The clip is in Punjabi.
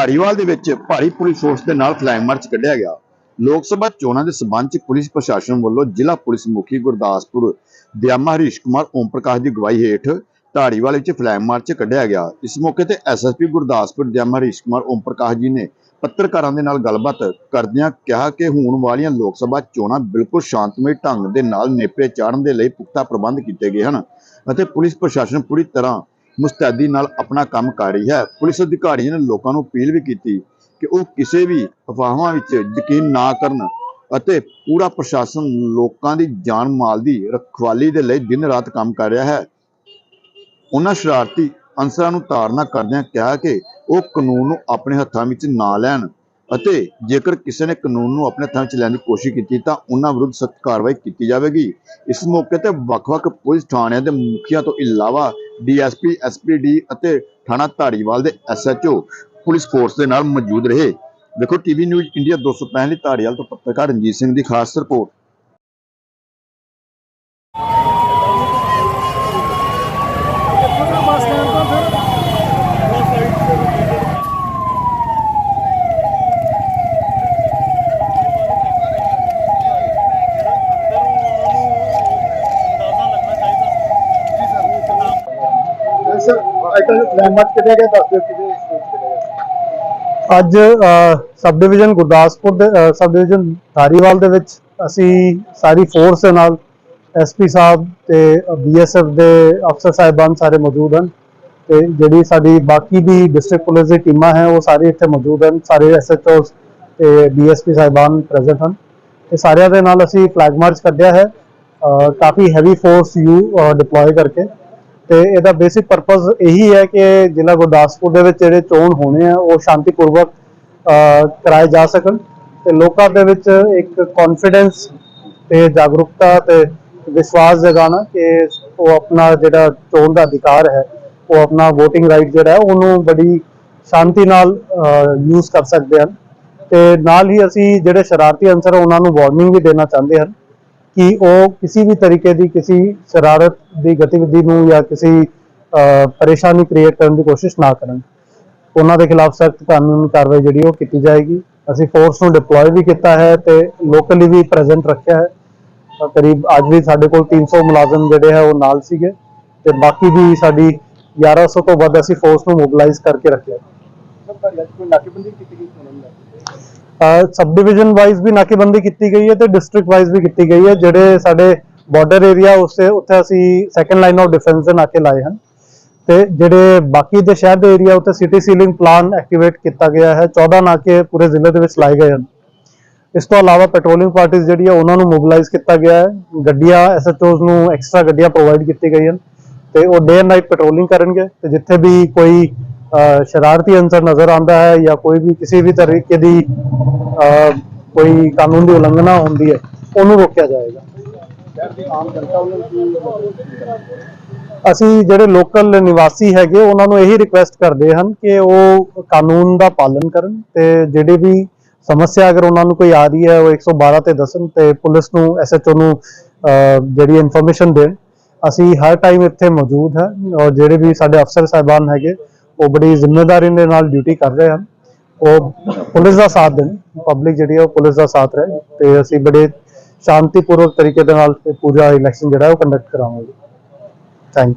ਧਾਰੀਵਾਲ ਦੇ ਵਿੱਚ ਭਾਰੀ ਪੁਲਿਸ ਫੋਰਸ ਦੇ ਨਾਲ ਫਲੈਗ ਮਾਰਚ ਕੱਢਿਆ ਗਿਆ। ਲੋਕ ਸਭਾ ਚੋਣਾਂ ਦੇ ਸਬੰਧ ਚ ਪੁਲਿਸ ਪ੍ਰਸ਼ਾਸਨ ਵੱਲੋਂ ਜ਼ਿਲ੍ਹਾ ਪੁਲਿਸ ਮੁਖੀ ਗੁਰਦਾਸਪੁਰ ਦਿਆਮਾ ਹਰੀਸ਼ ਕੁਮਾਰ ਓਮ ਪ੍ਰਕਾਸ਼ ਦੀ ਅਗਵਾਈ ਹੇਠ ਧਾਰੀਵਾਲ ਵਿੱਚ ਫਲੈਗ ਮਾਰਚ ਕੱਢਿਆ ਗਿਆ। ਇਸ ਮੌਕੇ ਤੇ ਐਸਐਸਪੀ ਗੁਰਦਾਸਪੁਰ ਦਿਆਮਾ ਹਰੀਸ਼ ਕੁਮਾਰ ਓਮ ਪ੍ਰਕਾਸ਼ ਜੀ ਨੇ ਪੱਤਰਕਾਰਾਂ ਦੇ ਨਾਲ ਗੱਲਬਾਤ ਕਰਦਿਆਂ ਕਿਹਾ ਕਿ ਹੋਣ ਵਾਲੀਆਂ ਲੋਕ ਸਭਾ ਚੋਣਾਂ ਬਿਲਕੁਲ ਸ਼ਾਂਤਮਈ ਢੰਗ ਦੇ ਨਾਲ ਨੇਪਰੇ ਚਾੜਨ ਦੇ ਲਈ ਪੁਖਤਾ ਪ੍ਰਬੰਧ ਕੀਤੇ ਗਏ ਹਨ ਅਤੇ ਪੁਲਿਸ ਪ੍ਰਸ਼ਾਸਨ ਪੂਰੀ ਤਰ੍ਹਾਂ ਮੁਸਤੈਦੀ ਨਾਲ ਆਪਣਾ ਕੰਮ ਕਰ ਰਹੀ ਹੈ। ਪੁਲਿਸ ਅਧਿਕਾਰੀਆਂ ਨੇ ਲੋਕਾਂ ਨੂੰ ਅਪੀਲ ਵੀ ਕੀਤੀ ਕਿ ਉਹ ਕਿਸੇ ਵੀ ਅਫਵਾਹਾਂ ਵਿੱਚ ਯਕੀਨ ਨਾ ਕਰਨ ਅਤੇ ਪੂਰਾ ਪ੍ਰਸ਼ਾਸਨ ਲੋਕਾਂ ਦੀ ਜਾਨ ਮਾਲ ਦੀ ਰਖਵਾਲੀ ਦੇ ਲਈ ਦਿਨ ਰਾਤ ਕੰਮ ਕਰ ਰਿਹਾ ਹੈ। ਉਹਨਾਂ ਸ਼ਰਾਰਤੀ ਅਨਸਰਾਂ ਨੂੰ ਤਾਰਨਾ ਕਰਦਿਆਂ ਕਿਹਾ ਕਿ ਉਹ ਕਾਨੂੰਨ ਨੂੰ ਆਪਣੇ ਹੱਥਾਂ ਵਿੱਚ ਨਾ ਲੈਣ ਅਤੇ ਜੇਕਰ ਕਿਸੇ ਨੇ ਕਾਨੂੰਨ ਨੂੰ ਆਪਣੇ ਹੱਥਾਂ ਵਿੱਚ ਲੈਣ ਦੀ ਕੋਸ਼ਿਸ਼ ਕੀਤੀ ਤਾਂ ਉਹਨਾਂ ਵਿਰੁੱਧ ਸਖਤ ਕਾਰਵਾਈ ਕੀਤੀ ਜਾਵੇਗੀ। ਇਸ ਮੌਕੇ ਤੇ ਵੱਖ-ਵੱਖ ਪੁਲਿਸ ਥਾਣਿਆਂ ਦੇ ਮੁਖੀਆਂ ਤੋਂ ਇਲਾਵਾ ਡੀਐਸਪੀ, ਐਸਪੀਡੀ ਅਤੇ ਥਾਣਾ ਧਾਰੀਵਾਲ ਦੇ ਐਸਐਚਓ ਪੁਲਿਸ ਫੋਰਸ ਦੇ ਨਾਲ ਮੌਜੂਦ ਰਹੇ। ਦੇਖੋ, ਟੀਵੀ ਨਿਊਜ਼ ਇੰਡੀਆ 265 ਧਾਰੀਵਾਲ ਤੋਂ ਪੱਤਰਕਾਰ ਰਣਜੀਤ ਸਿੰਘ ਦੀ ਖਾਸ ਰਿਪੋਰਟ ਸਰ ਅੱਜ ਕੱਲ੍ਹ ਫਲੈਗ ਮਾਰਚ ਕੱਢਿਆ ਗਿਆ ਦੱਸ ਦਿਓ ਕਿਹਦੇ ਸਟੇਜ ਕੱਢਿਆ ਗਿਆ ਅੱਜ ਸਬ ਡਿਵੀਜ਼ਨ ਗੁਰਦਾਸਪੁਰ ਦੇ ਸਬ ਡਿਵੀਜ਼ਨ ਧਾਰੀਵਾਲ ਦੇ ਵਿੱਚ ਅਸੀਂ ਸਾਰੀ ਫੋਰਸ ਦੇ ਨਾਲ ਐਸਪੀ ਸਾਹਿਬ ਤੇ ਬੀਐਸਐਫ ਦੇ ਅਫਸਰ ਸਾਹਿਬਾਨ ਸਾਰੇ ਮੌਜੂਦ ਹਨ ਤੇ ਜਿਹੜੀ ਸਾਡੀ ਬਾਕੀ ਵੀ ਡਿਸਟ੍ਰਿਕਟ ਪੁਲਿਸ ਦੀ ਟੀਮਾਂ ਹੈ, ਉਹ ਸਾਰੇ ਇੱਥੇ ਮੌਜੂਦ ਹਨ, ਸਾਰੇ ਐਸਐਚਓਸ ਤੇ ਡੀਐਸਪੀ ਸਾਹਿਬਾਨ ਪ੍ਰੈਜ਼ੈਂਟ ਹਨ ਤੇ ਸਾਰਿਆਂ ਦੇ ਨਾਲ ਅਸੀਂ ਫਲੈਗ ਮਾਰਚ ਕੱਢਿਆ ਹੈ ਕਾਫੀ ਹੈਵੀ ਫੋਰਸ ਯੂ ਡਿਪਲੋਏ ਕਰਕੇ ਤੇ ਇਹਦਾ ਬੇਸਿਕ ਪਰਪਸ ਇਹੀ ਹੈ ਕਿ ਜ਼ਿਲ੍ਹਾ ਗੁਰਦਾਸਪੁਰ ਦੇ ਵਿੱਚ ਜਿਹੜੇ ਚੋਣ ਹੋਣੇ ਆ ਉਹ ਸ਼ਾਂਤੀਪੂਰਵਕ ਅਹ, ਕਰਾਏ ਜਾ ਸਕਣ ਤੇ ਲੋਕਾਂ ਦੇ ਵਿੱਚ ਇੱਕ ਕੌਨਫੀਡੈਂਸ ਤੇ ਜਾਗਰੂਕਤਾ ਤੇ ਵਿਸ਼ਵਾਸ ਜਗਾਉਣਾ ਕਿ ਉਹ ਆਪਣਾ ਜਿਹੜਾ ਚੋਣ ਦਾ ਅਧਿਕਾਰ ਹੈ ਉਹ ਆਪਣਾ VOTING ਰਾਈਟ ਜਿਹੜਾ ਹੈ ਉਹਨੂੰ ਬੜੀ ਸ਼ਾਂਤੀ ਨਾਲ ਯੂਜ਼ ਕਰ ਸਕਦੇ ਹਨ ਤੇ ਨਾਲ ਹੀ ਅਸੀਂ ਜਿਹੜੇ ਸ਼ਰਾਰਤੀ ਅਨਸਰ ਉਹਨਾਂ ਨੂੰ ਵਾਰਨਿੰਗ ਵੀ ਦੇਣਾ ਚਾਹੁੰਦੇ ਹਨ ਕਿ ਉਹ ਕਿਸੇ ਵੀ ਤਰੀਕੇ ਦੀ ਕਿਸੇ ਸ਼ਰਾਰਤ ਦੀ ਗਤੀਵਿਧੀ ਨੂੰ ਜਾਂ ਕਿਸੇ ਪਰੇਸ਼ਾਨੀ ਕ੍ਰੀਏਟ ਕਰਨ ਦੀ ਕੋਸ਼ਿਸ਼ ਨਾ ਕਰਨ। ਉਹਨਾਂ ਦੇ ਖਿਲਾਫ ਸਖਤ ਕਾਨੂੰਨੀ ਕਾਰਵਾਈ ਜਿਹੜੀ ਉਹ ਕੀਤੀ ਜਾਏਗੀ। ਅਸੀਂ ਫੋਰਸ ਨੂੰ ਡਿਪਲੋਏ ਵੀ ਕੀਤਾ ਹੈ ਤੇ ਲੋਕਲੀ ਵੀ ਪ੍ਰੈਜ਼ੈਂਟ ਰੱਖਿਆ ਹੈ। ਕਰੀਬ ਅੱਜ ਵੀ ਸਾਡੇ ਕੋਲ 300 ਮੁਲਾਜ਼ਮ ਜਿਹੜੇ ਹੈ ਉਹ ਨਾਲ ਸੀਗੇ ਤੇ ਬਾਕੀ ਵੀ ਸਾਡੀ 1100 ਤੋਂ ਵੱਧ ਅਸੀਂ ਫੋਰਸ ਨੂੰ ਮੋਬਿਲਾਈਜ਼ ਕਰਕੇ ਰੱਖਿਆ। ਸਰ, ਤੁਹਾਡੀ ਨਾਕੇਬੰਦੀ ਕੀਤੀ ਗਈ ਉਹਨਾਂ ਨੂੰ ਸਬ ਡਿਵੀਜ਼ਨ ਵਾਈਜ਼ ਵੀ ਨਾਕੇਬੰਦੀ ਕੀਤੀ ਗਈ ਹੈ ਤੇ ਡਿਸਟ੍ਰਿਕਟ ਵਾਈਜ਼ ਵੀ ਕੀਤੀ ਗਈ ਹੈ, ਜਿਹੜੇ ਸਾਡੇ ਬਾਰਡਰ ਏਰੀਆ ਉਸੇ, ਉੱਥੇ ਅਸੀਂ ਸੈਕੰਡ ਲਾਈਨ ਆਫ ਡਿਫੈਂਸ ਦੇ ਨਾਕੇ ਲਾਏ ਹਨ ਤੇ ਜਿਹੜੇ ਬਾਕੀ ਦੇ ਸ਼ਹਿਰ ਦੇ ਏਰੀਆ ਉੱਤੇ ਸਿਟੀ ਸੀਲਿੰਗ ਪਲਾਨ ਐਕਟੀਵੇਟ ਕੀਤਾ ਗਿਆ ਹੈ 14 ਨਾਕੇ ਪੂਰੇ ਜ਼ਿਲ੍ਹੇ ਦੇ ਵਿੱਚ ਲਾਏ ਗਏ ਹਨ। ਇਸ ਤੋਂ ਇਲਾਵਾ ਪੈਟਰੋਲਿੰਗ ਪਾਰਟੀਆਂ ਜਿਹੜੀ ਆ, ਉਹਨਾਂ ਨੂੰ ਮੋਬਿਲਾਈਜ਼ ਕੀਤਾ ਗਿਆ ਹੈ, ਗੱਡੀਆਂ ਐਸਐਚਓਜ਼ ਨੂੰ ਐਕਸਟਰਾ ਗੱਡੀਆਂ ਪ੍ਰੋਵਾਈਡ ਕੀਤੀ ਗਈਆਂ ਹਨ ਤੇ ਉਹ ਡੇ ਐਂਡ ਨਾਈਟ ਪੈਟਰੋਲਿੰਗ ਕਰਨਗੇ ਤੇ ਜਿੱਥੇ ਵੀ ਕੋਈ ਸ਼ਰਾਰਤੀ ਅੰਸਰ ਨਜ਼ਰ ਆਉਂਦਾ ਹੈ ਜਾਂ ਕੋਈ ਵੀ ਕਿਸੇ ਵੀ ਤਰੀਕੇ ਦੀ ਅਹ, ਕੋਈ ਕਾਨੂੰਨ ਦੀ ਉਲੰਘਣਾ ਹੁੰਦੀ ਹੈ ਉਹਨੂੰ ਰੋਕਿਆ ਜਾਏਗਾ ਅਸੀਂ ਜਿਹੜੇ ਲੋਕਲ ਨਿਵਾਸੀ ਹੈਗੇ ਉਹਨਾਂ ਨੂੰ ਇਹੀ ਰਿਕੁਐਸਟ ਕਰਦੇ ਹਨ ਕਿ ਉਹ ਕਾਨੂੰਨ ਦਾ ਪਾਲਣ ਕਰਨ ਤੇ ਜਿਹੜੇ ਵੀ ਸਮੱਸਿਆ ਅਗਰ ਉਹਨਾਂ ਨੂੰ ਕੋਈ ਆ ਰਹੀ ਹੈ ਉਹ 112 ਤੇ ਦੱਸਣ ਤੇ ਪੁਲਿਸ ਨੂੰ ਐਸਐਚਓ ਨੂੰ ਅਹ, ਜਿਹੜੀ ਇਨਫੋਰਮੇਸ਼ਨ ਦੇਣ ਅਸੀਂ ਹਰ ਟਾਈਮ ਇੱਥੇ ਮੌਜੂਦ ਹਾਂ ਔਰ ਜਿਹੜੇ ਵੀ ਸਾਡੇ ਅਫਸਰ ਸਾਹਿਬਾਨ ਹੈਗੇ ਉਹ ਬੜੀ ਜ਼ਿੰਮੇਵਾਰੀ ਦੇ ਨਾਲ ਡਿਊਟੀ ਕਰ ਰਹੇ ਹਨ। ਉਹ ਪੁਲਿਸ ਦਾ ਸਾਥ ਦੇਣ ਪਬਲਿਕ ਜਿਹੜੀ ਹੈ ਉਹ ਪੁਲਿਸ ਦਾ ਸਾਥ ਰਹੇ ਤੇ ਅਸੀਂ ਬੜੇ ਸ਼ਾਂਤੀਪੂਰਵਕ ਤਰੀਕੇ ਦੇ ਨਾਲ ਪੂਰਾ ਇਲੈਕਸ਼ਨ ਜਿਹੜਾ ਉਹ ਕੰਡਕਟ ਕਰਾਵਾਂਗੇ।